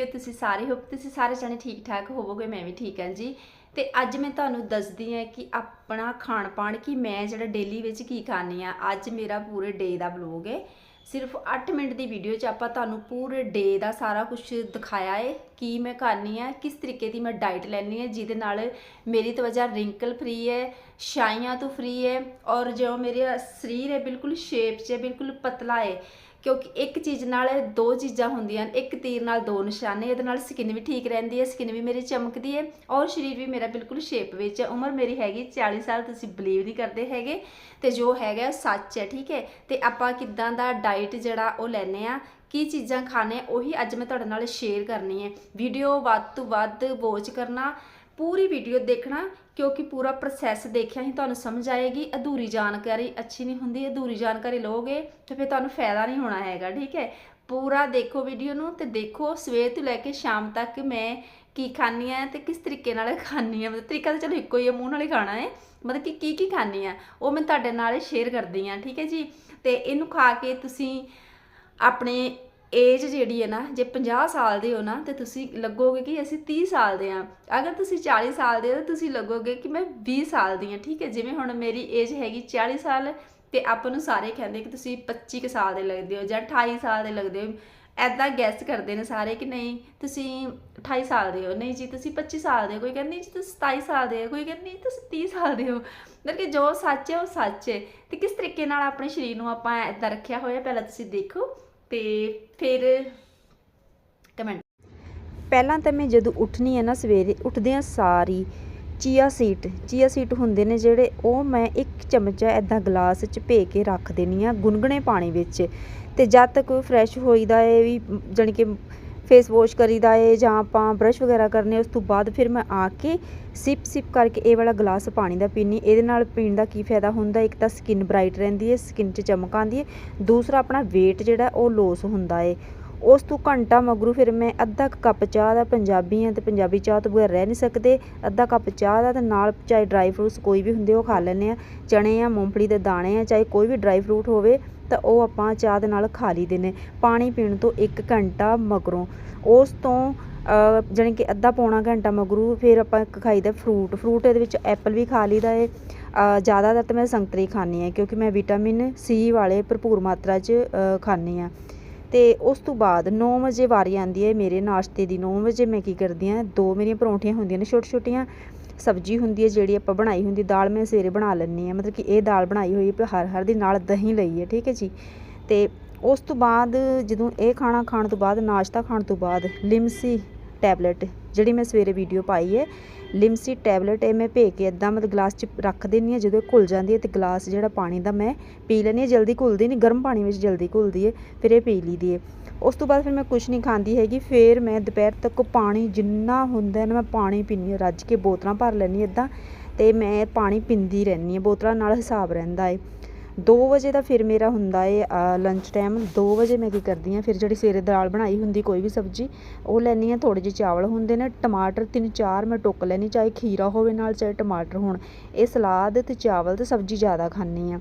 ਹੋ ਤੁਸੀਂ ਸਾਰੇ, ਹੋਪ ਤੁਸੀਂ ਸਾਰੇ ਜਣੇ ਠੀਕ ਠਾਕ ਹੋਵੋਗੇ, ਮੈਂ ਵੀ ਠੀਕ ਹਾਂ ਜੀ। ਤੇ ਅੱਜ ਮੈਂ ਤੁਹਾਨੂੰ ਦੱਸਦੀ ਹਾਂ ਕਿ ਆਪਣਾ ਖਾਣ ਪਾਣ ਕਿ, ਮੈਂ ਜਿਹੜਾ ਡੇਲੀ ਵਿੱਚ ਕੀ ਖਾਣੀ ਆ ਅੱਜ ਮੇਰਾ ਪੂਰੇ ਡੇ ਦਾ ਵਲੋਗ ਹੈ। ਸਿਰਫ 8 ਮਿੰਟ ਦੀ ਵੀਡੀਓ 'ਚ ਆਪਾਂ ਤੁਹਾਨੂੰ ਪੂਰੇ ਡੇ ਦਾ ਸਾਰਾ ਕੁਝ ਦਿਖਾਇਆ ਹੈ, ਕੀ ਮੈਂ ਕਰਨੀ ਆ ਕਿਸ ਤਰੀਕੇ ਦੀ ਮੈਂ ਡਾਈਟ ਲੈਣੀ ਹੈ, ਜਿਹਦੇ ਨਾਲ ਮੇਰੀ ਤਵਜਾ ਰਿੰਕਲ ਫ੍ਰੀ ਹੈ, ਛਾਈਆਂ ਤੋਂ ਫ੍ਰੀ ਹੈ, ਔਰ ਜੋ ਮੇਰਾ ਸਰੀਰ ਹੈ, ਬਿਲਕੁਲ ਸ਼ੇਪ 'ਚ ਹੈ, ਬਿਲਕੁਲ ਪਤਲਾ ਹੈ। ਕਿਉਂਕਿ ਇੱਕ ਚੀਜ਼ ਨਾਲ ਦੋ ਚੀਜ਼ਾਂ ਹੁੰਦੀਆਂ ਹਨ, ਇੱਕ ਤੀਰ ਨਾਲ ਦੋ ਨਿਸ਼ਾਨੇ, ਇਹਦੇ ਨਾਲ ਸਕਿਨ ਵੀ ਠੀਕ ਰਹਿੰਦੀ ਹੈ ਸਕਿਨ ਵੀ ਮੇਰੀ ਚਮਕਦੀ ਹੈ ਔਰ ਸਰੀਰ ਵੀ ਮੇਰਾ ਬਿਲਕੁਲ ਸ਼ੇਪ ਵਿੱਚ ਹੈ। ਉਮਰ ਮੇਰੀ ਹੈਗੀ 40 ਸਾਲ, ਤੁਸੀਂ ਬਲੀਵ ਨਹੀਂ ਕਰਦੇ ਹੈਗੇ ਤੇ ਜੋ ਹੈਗਾ ਉਹ ਸੱਚ ਹੈ, ਠੀਕ ਹੈ? ਤੇ ਆਪਾਂ ਕਿੱਦਾਂ ਦਾ ਡਾਈਟ ਜਿਹੜਾ ਉਹ ਲੈਨੇ ਆ ਕੀ ਚੀਜ਼ਾਂ ਖਾਣੇ, ਉਹੀ ਅੱਜ ਮੈਂ ਤੁਹਾਡੇ ਨਾਲ ਸ਼ੇਅਰ ਕਰਨੀ ਹੈ। ਵੀਡੀਓ ਵੱਧ ਤੋਂ ਵੱਧ ਵਾਚ ਕਰਨਾ, ਪੂਰੀ ਵੀਡੀਓ ਦੇਖਣਾ ਕਿਉਂਕਿ ਪੂਰਾ ਪ੍ਰੋਸੈਸ ਦੇਖਿਆ ਹੀ ਤੁਹਾਨੂੰ ਸਮਝ ਆਏਗੀ, ਅਧੂਰੀ ਜਾਣਕਾਰੀ ਅੱਛੀ ਨਹੀਂ ਹੁੰਦੀ, ਅਧੂਰੀ ਜਾਣਕਾਰੀ ਲਓਗੇ ਤਾਂ ਫਿਰ ਤੁਹਾਨੂੰ ਫਾਇਦਾ ਨਹੀਂ ਹੋਣਾ ਹੈਗਾ, ਠੀਕ ਹੈ? ਪੂਰਾ ਦੇਖੋ ਵੀਡੀਓ ਨੂੰ ਤੇ ਦੇਖੋ ਸਵੇਰ ਤੋਂ ਲੈ ਕੇ ਸ਼ਾਮ ਤੱਕ ਮੈਂ ਕੀ ਖਾਣੀ ਆ ਤੇ ਕਿਸ ਤਰੀਕੇ ਨਾਲ ਖਾਣੀ ਆ ਮਤਲਬ ਤਰੀਕਾ ਤਾਂ ਚਲੋ ਇੱਕੋ ਹੀ ਹੈ ਮੂੰਹ ਨਾਲ ਹੀ ਖਾਣਾ ਹੈ। ਮਤਲਬ ਕਿ ਕੀ ਕੀ ਖਾਣੀ ਆ ਉਹ ਮੈਂ ਤੁਹਾਡੇ ਨਾਲ ਸ਼ੇਅਰ ਕਰਦੀ ਆ ਠੀਕ ਹੈ ਜੀ? ਤੇ ਇਹਨੂੰ ਖਾ ਕੇ ਤੁਸੀਂ ਆਪਣੇ ਏਜ ਜਿਹੜੀ ਹੈ ਨਾ, ਜੇ 50 ਸਾਲ ਦੇ ਹੋ ਨਾ, ਤੇ ਤੁਸੀਂ ਲੱਗੋਗੇ ਕਿ ਅਸੀਂ 30 ਸਾਲ ਦੇ ਆ ਅਗਰ ਤੁਸੀਂ 40 ਸਾਲ ਦੇ ਹੋ, ਤਾਂ ਤੁਸੀਂ ਲੱਗੋਗੇ ਕਿ ਮੈਂ 20 ਸਾਲ ਦੀ ਆ ਠੀਕ ਹੈ? ਜਿਵੇਂ ਹੁਣ ਮੇਰੀ ਏਜ ਹੈਗੀ 40 ਸਾਲ, ਤੇ ਆਪਾਂ ਨੂੰ ਸਾਰੇ ਕਹਿੰਦੇ ਕਿ ਤੁਸੀਂ 25 ਕੁ ਸਾਲ ਦੇ ਲੱਗਦੇ ਹੋ ਜਾਂ 28 ਸਾਲ ਦੇ ਲੱਗਦੇ ਹੋ। ਐਦਾਂ ਗੈਸ ਕਰਦੇ ਨੇ ਸਾਰੇ ਕਿ ਨਹੀਂ, ਤੁਸੀਂ 28 ਸਾਲ ਦੇ ਹੋ। ਨਹੀਂ ਜੀ, ਤੁਸੀਂ 25 ਸਾਲ ਦੇ ਹੋ। ਕੋਈ ਕਹਿੰਦੀ ਜੀ, ਤੁਸੀਂ 27 ਸਾਲ ਦੇ ਹੋ। ਕੋਈ ਕਹਿੰਦੀ ਜੀ, ਤੁਸੀਂ 30 ਸਾਲ ਦੇ ਹੋ। ਮਤਲਬ ਕਿ ਜੋ ਸੱਚ ਹੈ, ਉਹ ਸੱਚ ਹੈ। ਤੇ ਕਿਸ ਤਰੀਕੇ ਨਾਲ ਆਪਣੇ ਸਰੀਰ ਨੂੰ ਆਪਾਂ ਐਦਾਂ ਰੱਖਿਆ ਹੋਇਆ, ਪਹਿਲਾਂ ਤੁਸੀਂ ਦੇਖੋ। ਤੇ ਫਿਰ ਕਮੈਂਟ। ਪਹਿਲਾਂ ਤਾਂ ਮੈਂ ਜਦੋਂ ਉੱਠਣੀ ਹੈ ਨਾ ਸਵੇਰੇ ਉੱਠਦਿਆਂ ਸਾਰੀ ਚੀਆ ਸੀਟ ਚੀਆ ਸੀਟ ਹੁੰਦੇ ਨੇ ਜਿਹੜੇ ਉਹ ਮੈਂ ਇੱਕ ਚਮਚਾ ਐਦਾਂ ਗਲਾਸ 'ਚ ਭੇ ਕੇ ਰੱਖ ਦੇਣੀ ਆ ਗੁਨਗੁਣੇ ਪਾਣੀ ਵਿੱਚ। ਤੇ ਜਦ ਤੱਕ ਫਰੈਸ਼ ਹੋਈਦਾ ਏ ਵੀ ਜਾਣੀ ਕਿ ਫੇਸ ਵਾਸ਼ ਕਰੀਦਾ ਏ ਜਾਂ ਆਪਾਂ ਬਰਸ਼ ਵਗੈਰਾ ਕਰਨੇ ਉਸ ਤੋਂ ਬਾਅਦ ਫਿਰ ਮੈਂ ਆ ਕੇ ਸਿਪ ਸਿਪ ਕਰਕੇ ਇਹ ਵਾਲਾ ਗਲਾਸ ਪਾਣੀ ਦਾ ਪੀਣੀ ਇਹਦੇ ਨਾਲ ਪੀਣ ਦਾ ਕੀ ਫਾਇਦਾ ਹੁੰਦਾ? ਇੱਕ ਤਾਂ ਸਕਿਨ ਬ੍ਰਾਈਟ ਰਹਿੰਦੀ ਏ ਸਕਿਨ 'ਚ ਚਮਕ ਆਉਂਦੀ ਏ। ਦੂਸਰਾ ਆਪਣਾ weight ਜਿਹੜਾ, ਉਹ ਲੋਸ ਹੁੰਦਾ ਏ। ਉਸ ਤੋਂ ਘੰਟਾ ਮਗਰੋਂ ਫਿਰ ਮੈਂ ਅੱਧਾ ਕੁ ਕੱਪ ਚਾਹ ਦਾ, ਪੰਜਾਬੀ ਆ ਤੇ ਪੰਜਾਬੀ ਚਾਹ ਤੋਂ ਬਗੈਰ ਰਹਿ ਨਹੀਂ ਸਕਦੇ। ਅੱਧਾ ਕੱਪ ਚਾਹ ਦਾ ਤੇ ਨਾਲ ਚਾਹੇ ਡਰਾਈ ਫਰੂਟਸ ਕੋਈ ਵੀ ਹੁੰਦੇ ਉਹ ਖਾ ਲੈਂਦੇ ਆ। ਚਣੇ ਆ, ਮੂੰਗਫਲੀ ਦੇ ਦਾਣੇ ਆ, ਚਾਹੇ ਕੋਈ ਵੀ ਡਰਾਈ ਫਰੂਟ ਹੋਵੇ ਤਾਂ ਉਹ ਆਪਾਂ ਚਾਹ ਦੇ ਨਾਲ ਖਾ ਲਈਦੇ ਨੇ। ਪਾਣੀ ਪੀਣ ਤੋਂ 1 ਘੰਟਾ ਮਗਰੋਂ। ਉਸ ਤੋਂ ਅ, ਜਾਣੀ ਕਿ ਅੱਧਾ ਪੌਣਾ ਘੰਟਾ ਮਗਰੋਂ ਫਿਰ ਆਪਾਂ ਇੱਕ ਖਾਈਦਾ ਫਰੂਟ। ਫਰੂਟ ਇਹਦੇ ਵਿੱਚ ਐਪਲ ਵੀ ਖਾ ਲਈਦਾ ਏ। ਜ਼ਿਆਦਾਤਰ ਤਾਂ ਮੈਂ ਸੰਤਰੀ ਖਾਂਦੀ ਹਾਂ ਕਿਉਂਕਿ ਮੈਂ ਵਿਟਾਮਿਨ ਸੀ ਵਾਲੇ ਭਰਪੂਰ ਮਾਤਰਾ 'ਚ ਖਾਂਦੀ ਹਾਂ। ਤੇ ਉਸ ਤੋਂ ਬਾਅਦ 9 ਵਜੇ ਵਾਰੀ ਆਉਂਦੀ ਹੈ ਮੇਰੇ ਨਾਸ਼ਤੇ ਦੀ। 9 ਵਜੇ ਮੈਂ ਕੀ ਕਰਦੀ ਹਾਂ ਦੋ ਮੇਰੀਆਂ ਪਰੌਂਠੀਆਂ ਹੁੰਦੀਆਂ ਨੇ ਛੋਟੀ ਛੋਟੀਆਂ ਸਬਜ਼ੀ ਹੁੰਦੀ ਹੈ, ਜਿਹੜੀ ਆਪਾਂ ਬਣਾਈ ਹੁੰਦੀ, ਦਾਲ ਮੈਂ ਸਵੇਰੇ ਬਣਾ ਲੈਂਦੀ ਹਾਂ, ਮਤਲਬ ਕਿ ਇਹ ਦਾਲ ਬਣਾਈ ਹੋਈ ਹੈ ਹਰ ਹਰ ਦੀ ਨਾਲ ਦਹੀਂ ਲਈ ਹੈ, ਠੀਕ ਹੈ ਜੀ। ਤੇ ਉਸ ਤੋਂ ਬਾਅਦ ਜਦੋਂ ਇਹ ਖਾਣਾ ਖਾਣ ਤੋਂ ਬਾਅਦ, ਨਾਸ਼ਤਾ ਖਾਣ ਤੋਂ ਬਾਅਦ, ਲਿਮਸੀ ਟੈਬਲੇਟ, ਜਿਹੜੀ ਮੈਂ ਸਵੇਰੇ ਵੀਡੀਓ ਪਾਈ ਹੈ, ਲਿਮਸੀ ਟੈਬਲੇਟ ਇਹ ਮੈਂ ਭੇ ਕੇ ਇਦਾਂ ਮਤਲਬ ਗਲਾਸ 'ਚ ਰੱਖ ਦਿੰਦੀ ਹਾਂ, ਜਦੋਂ ਇਹ ਘੁਲ ਜਾਂਦੀ ਹੈ ਤੇ ਗਲਾਸ ਜਿਹੜਾ ਪਾਣੀ ਦਾ ਮੈਂ ਪੀ ਲੈਂਦੀ ਹਾਂ, ਜਲਦੀ ਘੁਲਦੀ ਨਹੀਂ, ਗਰਮ ਪਾਣੀ ਵਿੱਚ ਜਲਦੀ ਘੁਲਦੀ ਹੈ, ਫਿਰ ਇਹ ਪੀ ਲਈਦੀ ਹੈ। ਉਸ ਤੋਂ ਬਾਅਦ ਫਿਰ ਮੈਂ ਕੁਝ ਨਹੀਂ ਖਾਂਦੀ ਹੈਗੀ, ਫਿਰ ਮੈਂ ਦੁਪਹਿਰ ਤੱਕ ਪਾਣੀ ਜਿੰਨਾ ਹੁੰਦਾ ਨਾ, ਮੈਂ ਪਾਣੀ ਪੀਂਦੀ ਹਾਂ, ਰੱਜ ਕੇ ਬੋਤਲਾਂ ਭਰ ਲੈਂਦੀ ਇੱਦਾਂ ਅਤੇ ਮੈਂ ਪਾਣੀ ਪੀਂਦੀ ਰਹਿੰਦੀ ਹਾਂ, ਬੋਤਲਾਂ ਨਾਲ ਹਿਸਾਬ ਰਹਿੰਦਾ ਏ 2 ਵਜੇ ਦਾ ਫਿਰ ਮੇਰਾ ਹੁੰਦਾ ਏ ਲੰਚ ਟਾਈਮ 2 ਵਜੇ ਮੈਂ ਕੀ ਕਰਦੀ ਹਾਂ, ਫਿਰ ਜਿਹੜੀ ਸਵੇਰੇ ਦਾਲ ਬਣਾਈ ਹੁੰਦੀ, ਕੋਈ ਵੀ ਸਬਜ਼ੀ, ਉਹ ਲੈਣੀ ਆ ਥੋੜੇ ਜਿਹੇ ਚਾਵਲ ਹੁੰਦੇ ਨੇ, ਟਮਾਟਰ ਤਿੰਨ ਚਾਰ ਮੈਂ ਟੁੱਕ ਲੈਣੀ ਚਾਹੇ ਖੀਰਾ ਹੋਵੇ ਨਾਲ, ਚਾਹੇ ਟਮਾਟਰ ਹੋਣ, ਇਹ ਸਲਾਦ ਤੇ ਚਾਵਲ ਤੇ ਸਬਜ਼ੀ ਜ਼ਿਆਦਾ ਖਾਂਦੀ ਆ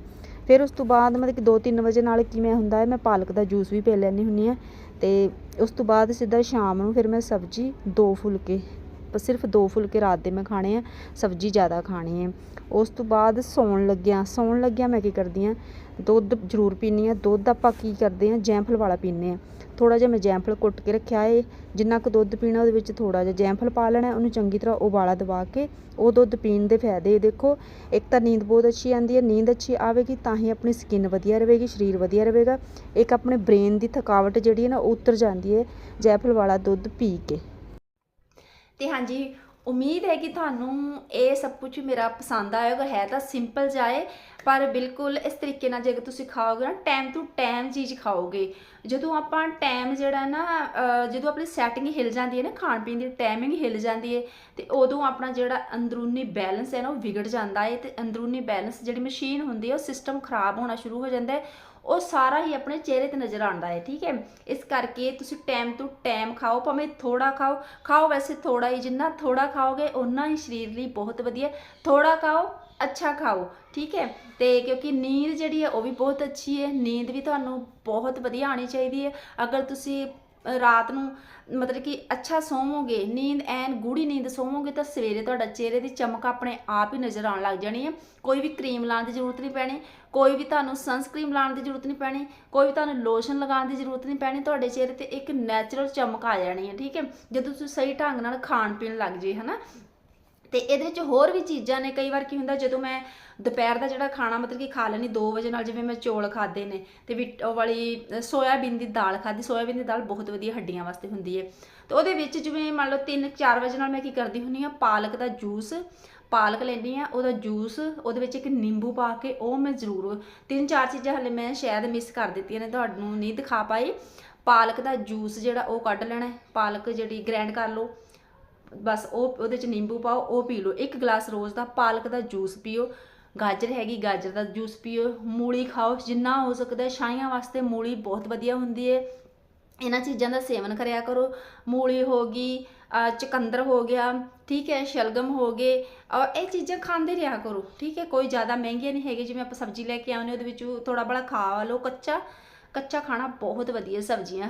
ਫਿਰ ਉਸ ਤੋਂ ਬਾਅਦ ਮਤਲਬ ਕਿ 2-3 ਵਜੇ ਨਾਲ ਕਿਵੇਂ ਹੁੰਦਾ ਹੈ, ਮੈਂ ਪਾਲਕ ਦਾ ਜੂਸ ਵੀ ਪੀ ਲੈਂਦੀ ਹੁੰਦੀ ਹਾਂ ਅਤੇ ਉਸ ਤੋਂ ਬਾਅਦ ਸਿੱਧਾ ਸ਼ਾਮ ਨੂੰ ਫਿਰ ਮੈਂ ਸਬਜ਼ੀ, ਦੋ ਫੁਲਕੇ ਸਿਰਫ ਦੋ ਫੁਲਕੇ ਰਾਤ ਦੇ ਮੈਂ ਖਾਣੇ ਆ, ਸਬਜ਼ੀ ਜ਼ਿਆਦਾ ਖਾਣੀ ਹੈ ਉਸ ਤੋਂ ਬਾਅਦ ਸੌਣ ਲੱਗਿਆ ਸੌਣ ਲੱਗਿਆ ਮੈਂ ਕੀ ਕਰਦੀ ਆ, ਦੁੱਧ ਜ਼ਰੂਰ ਪੀਨੀ ਆ। ਦੁੱਧ ਆਪਾਂ ਕੀ ਕਰਦੇ ਆ, ਜੈਂਫਲ ਵਾਲਾ ਪੀਨੇ ਆ। ਥੋੜਾ ਜਿਹਾ ਮੈਂ ਜੈਂਫਲ ਕੁੱਟ ਕੇ ਰੱਖਿਆ ਏ। ਜਿੰਨਾ ਕੁ ਦੁੱਧ ਪੀਣਾ ਉਹਦੇ ਵਿੱਚ ਥੋੜਾ ਜਿਹਾ ਜੈਂਫਲ ਪਾ ਲੈਣਾ, ਉਹਨੂੰ ਚੰਗੀ ਤਰ੍ਹਾਂ ਉਬਾਲਾ ਦਵਾ ਕੇ ਉਹ ਦੁੱਧ ਪੀਣ ਦੇ ਫਾਇਦੇ ਦੇਖੋ, ਇੱਕ ਤਾਂ ਨੀਂਦ ਬਹੁਤ ਅੱਛੀ ਆਉਂਦੀ ਹੈ ਨੀਂਦ ਅੱਛੀ ਆਵੇਗੀ ਤਾਂ ਹੀ ਆਪਣੀ ਸਕਿਨ ਵਧੀਆ ਰਹੇਗੀ, ਸਰੀਰ ਵਧੀਆ ਰਹੇਗਾ। ਇੱਕ ਆਪਣੇ ਬ੍ਰੇਨ ਦੀ ਥਕਾਵਟ ਜਿਹੜੀ ਹੈ ਨਾ, ਉਹ ਉਤਰ ਜਾਂਦੀ ਹੈ ਜੈਫਲ ਵਾਲਾ ਦੁੱਧ ਪੀ ਕੇ। ਤੇ ਹਾਂਜੀ, ਉਮੀਦ ਹੈ ਕਿ ਤੁਹਾਨੂੰ ਇਹ ਸਭ ਕੁਝ ਮੇਰਾ ਪਸੰਦ ਆਏਗਾ, ਹੈ ਤਾਂ ਸਿੰਪਲ ਜਾਏ। ਪਰ ਬਿਲਕੁਲ ਇਸ ਤਰੀਕੇ ਨਾਲ ਜੇ ਤੁਸੀਂ ਖਾਓਗੇ ਨਾ ਟਾਈਮ ਟੂ ਟਾਈਮ ਚੀਜ਼ ਖਾਓਗੇ। ਜਦੋਂ ਆਪਾਂ ਟਾਈਮ ਜਿਹੜਾ ਨਾ ਜਦੋਂ ਆਪਣੀ ਸੈਟਿੰਗ ਹਿਲ ਜਾਂਦੀ ਹੈ ਨਾ, ਖਾਣ ਪੀਣ ਦੀ ਟਾਈਮਿੰਗ ਹਿਲ ਜਾਂਦੀ ਹੈ, ਤੇ ਉਦੋਂ ਆਪਣਾ ਜਿਹੜਾ ਅੰਦਰੂਨੀ ਬੈਲੈਂਸ ਹੈ ਨਾ, ਉਹ ਵਿਗੜ ਜਾਂਦਾ ਹੈ ਤੇ ਅੰਦਰੂਨੀ ਬੈਲੈਂਸ ਜਿਹੜੀ ਮਸ਼ੀਨ ਹੁੰਦੀ ਹੈ, ਉਹ ਸਿਸਟਮ ਖਰਾਬ ਹੋਣਾ ਸ਼ੁਰੂ ਹੋ ਜਾਂਦਾ ਹੈ, ਉਹ ਸਾਰਾ ਹੀ ਆਪਣੇ ਚਿਹਰੇ ਤੇ ਨਜ਼ਰ ਆਉਂਦਾ ਹੈ, ਠੀਕ ਹੈ? ਇਸ ਕਰਕੇ ਤੁਸੀਂ ਟਾਈਮ ਟੂ ਟਾਈਮ ਖਾਓ, ਭਾਵੇਂ ਥੋੜਾ ਖਾਓ। ਖਾਓ ਵੈਸੇ ਥੋੜਾ ਹੀ, ਜਿੰਨਾ ਥੋੜਾ ਖਾਓਗੇ, ਓਨਾ ਹੀ ਸਰੀਰ ਲਈ ਬਹੁਤ ਵਧੀਆ। ਥੋੜਾ ਖਾਓ ਅੱਛਾ ਖਾਓ, ਠੀਕ ਹੈ? ਤੇ ਕਿਉਂਕਿ ਨੀਂਦ ਜਿਹੜੀ ਹੈ ਉਹ ਵੀ ਬਹੁਤ ਅੱਛੀ ਹੈ, ਨੀਂਦ ਵੀ ਤੁਹਾਨੂੰ ਬਹੁਤ ਵਧੀਆ ਆਣੀ ਚਾਹੀਦੀ ਹੈ। ਅਗਰ ਤੁਸੀਂ ਰਾਤ ਨੂੰ ਮਤਲਬ ਕਿ ਅੱਛਾ ਸੋਵੋਗੇ, ਨੀਂਦ ਐਨ ਗੂੜੀ ਨੀਂਦ ਸੋਵੋਗੇ ਤਾਂ ਸਵੇਰੇ ਤੁਹਾਡਾ ਚਿਹਰੇ ਦੀ ਚਮਕ ਆਪਣੇ ਆਪ ਹੀ ਨਜ਼ਰ ਆਉਣ ਲੱਗ ਜਾਣੀ ਹੈ। ਕੋਈ ਵੀ ਕਰੀਮ ਲਾਉਣ ਦੀ ਜ਼ਰੂਰਤ ਨਹੀਂ ਪੈਣੀ, ਕੋਈ ਵੀ ਤੁਹਾਨੂੰ ਸਨਸਕ੍ਰੀਮ ਲਾਉਣ ਦੀ ਜ਼ਰੂਰਤ ਨਹੀਂ ਪੈਣੀ, ਕੋਈ ਵੀ ਤੁਹਾਨੂੰ ਲੋਸ਼ਨ ਲਗਾਉਣ ਦੀ ਜ਼ਰੂਰਤ ਨਹੀਂ ਪੈਣੀ, ਤੁਹਾਡੇ ਚਿਹਰੇ ਤੇ ਇੱਕ ਨੈਚੁਰਲ ਚਮਕ ਆ ਜਾਣੀ ਹੈ, ਠੀਕ ਹੈ? ਜਦੋਂ ਤੁਸੀਂ ਸਹੀ ਢੰਗ ਨਾਲ ਖਾਣ ਪੀਣ ਲੱਗ ਜੇ, ਹਨਾ? ਤੇ ਇਹਦੇ ਵਿੱਚ ਹੋਰ ਵੀ ਚੀਜ਼ਾਂ ਨੇ। ਕਈ ਵਾਰ ਕੀ ਹੁੰਦਾ, ਜਦੋਂ ਮੈਂ ਦੁਪਹਿਰ ਦਾ ਜਿਹੜਾ ਖਾਣਾ ਮਤਲਬ ਕਿ ਖਾ ਲੈਣੀ 2 ਵਜੇ ਨਾਲ ਜਿਵੇਂ ਮੈਂ ਚੌਲ ਖਾਦੇ ਨੇ ਤੇ ਵੀ ਉਹ ਵਾਲੀ ਸੋਇਆਬੀਨ ਦੀ ਦਾਲ ਖਾਦੀ ਸੋਇਆਬੀਨ ਦੀ ਦਾਲ ਬਹੁਤ ਵਧੀਆ ਹੱਡੀਆਂ ਵਾਸਤੇ ਹੁੰਦੀ ਹੈ ਤੇ ਉਹਦੇ ਵਿੱਚ ਜਿਵੇਂ ਮੰਨ ਲਓ 3-4 ਵਜੇ ਨਾਲ ਮੈਂ ਕੀ ਕਰਦੀ ਹੁੰਨੀ ਆ ਪਾਲਕ ਦਾ ਜੂਸ, ਪਾਲਕ ਲੈਂਦੀ ਆ ਉਹਦਾ ਜੂਸ, ਉਹਦੇ ਵਿੱਚ ਇੱਕ ਨਿੰਬੂ ਪਾ ਕੇ ਉਹ ਮੈਂ ਜ਼ਰੂਰ ਤਿੰਨ, ਚਾਰ ਚੀਜ਼ਾਂ ਹਲੇ ਮੈਂ ਸ਼ਾਇਦ ਮਿਸ ਕਰ ਦਿੱਤੀਆਂ ਨੇ, ਤੁਹਾਨੂੰ ਨਹੀਂ ਦਿਖਾ ਪਾਈ। ਪਾਲਕ ਦਾ ਜੂਸ ਜਿਹੜਾ ਉਹ ਕੱਢ ਲੈਣਾ, ਪਾਲਕ ਜਿਹੜੀ ਗ੍ਰੈਂਡ ਕਰ ਲਓ। ਬਸ ਉਹ ਉਹਦੇ ਚ ਨਿੰਬੂ ਪਾਓ, ਉਹ ਪੀ ਲਓ। ਇੱਕ ਗਲਾਸ ਰੋਜ਼ ਦਾ ਪਾਲਕ ਦਾ ਜੂਸ ਪੀਓ। ਗਾਜਰ ਹੈਗੀ, ਗਾਜਰ ਦਾ ਜੂਸ ਪੀਓ। ਮੂਲੀ ਖਾਓ, ਜਿੰਨਾ ਹੋ ਸਕਦਾ ਹੈ। ਛਾਈਆਂ ਵਾਸਤੇ ਮੂਲੀ ਬਹੁਤ ਵਧੀਆ ਹੁੰਦੀ ਹੈ ਇਹਨਾਂ ਚੀਜ਼ਾਂ ਦਾ ਸੇਵਨ ਕਰਿਆ ਕਰੋ। ਮੂਲੀ ਹੋ ਗਈ, ਅਹ ਚੁਕੰਦਰ ਹੋ ਗਿਆ, ਠੀਕ ਹੈ, ਸ਼ਲਗਮ ਹੋ ਗਏ। ਔਰ ਇਹ ਚੀਜ਼ਾਂ ਖਾਂਦੇ ਰਿਹਾ ਕਰੋ, ਠੀਕ ਹੈ। ਕੋਈ ਜ਼ਿਆਦਾ ਮਹਿੰਗੀਆਂ ਨਹੀਂ ਹੈਗੇ ਜਿਵੇਂ ਆਪਾਂ ਸਬਜ਼ੀ ਲੈ ਕੇ ਆਉਂਦੇ ਉਹਦੇ ਵਿੱਚ ਥੋੜਾ ਬੜਾ ਖਾ ਲਓ, ਕੱਚਾ। ਕੱਚਾ ਖਾਣਾ ਬਹੁਤ ਵਧੀਆ, ਸਬਜ਼ੀਆਂ